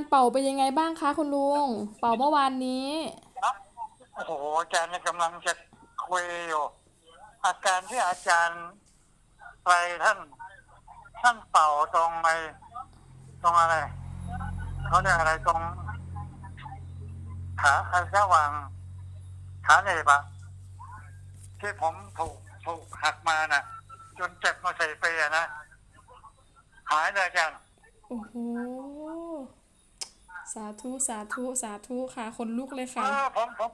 การเป่าเป็นยังไงบ้างคะคุณลุง เป่าเมื่อวานนี้ โอ้โหอาจารย์เนี่ยกำลังจะคุยอยู่อาการที่อาจารย์ไปท่าน ท่านเป่าตรงไอตรงอะไรเขาเรียกอะไรตรง ขาระหว่างขาเหนบอะที่ผมถูกถูกหักมาน่ะ จนเจ็บมาสี่ปีอะนะหายเลยอาจารย์ โอ้โห สาธุสาธุสาธุค่ะ คนลุกเลยเอค่ะ อผมผม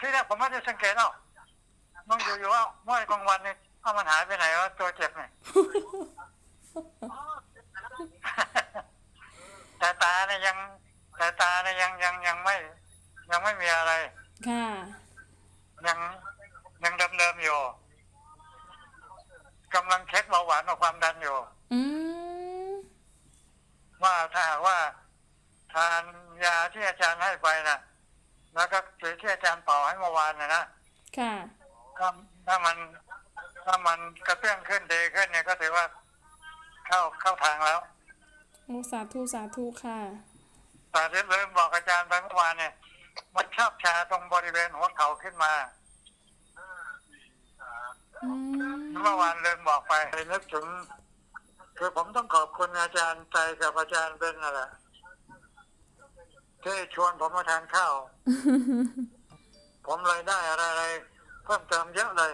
ที่แรกผมไม่ได้สังเกตหรอกน้องอยู่ๆว่าเมื่อกลางวันเนี่ยเอามันหายไปไหนวะตัวเจ็บเนี่ย แต่ตาเนี่ยยังแต่ตาเนี่ยยังยังยังไม่ ยังไม่มีอะไร ค่ะ ยังยังเดิมๆอยู่กำลังเช็คเบาหวานกับความดันอยู่ อืมว่าถ้าหากว่า ทานยาที่อาจารย์ให้ไปนะแล้วก็สีที่อาจารย์เป่าให้เมื่อวานนะนะค่ะถ้าถ้ามันถ้ามันกระเตื้องขึ้นดีขึ้นเนี่ยก็ถือว่าเข้าเข้าทางแล้วโอ้สาธุสาธุค่ะแต่ที่ลืมบอกอาจารย์ไปเมื่อวานเนี่ย มันชอบชาตรงบริเวณหัวเข่าขึ้นมาอืมเมื่อวานลืมบอกไปนึกถึงคือผมต้องขอบคุณอาจารย์ใจกับอาจารย์เป็นอะไร ที่ชวนผมมาทานข้าว ผมเลยได้อะไรอะไรเพิ่มเติมเยอะเลย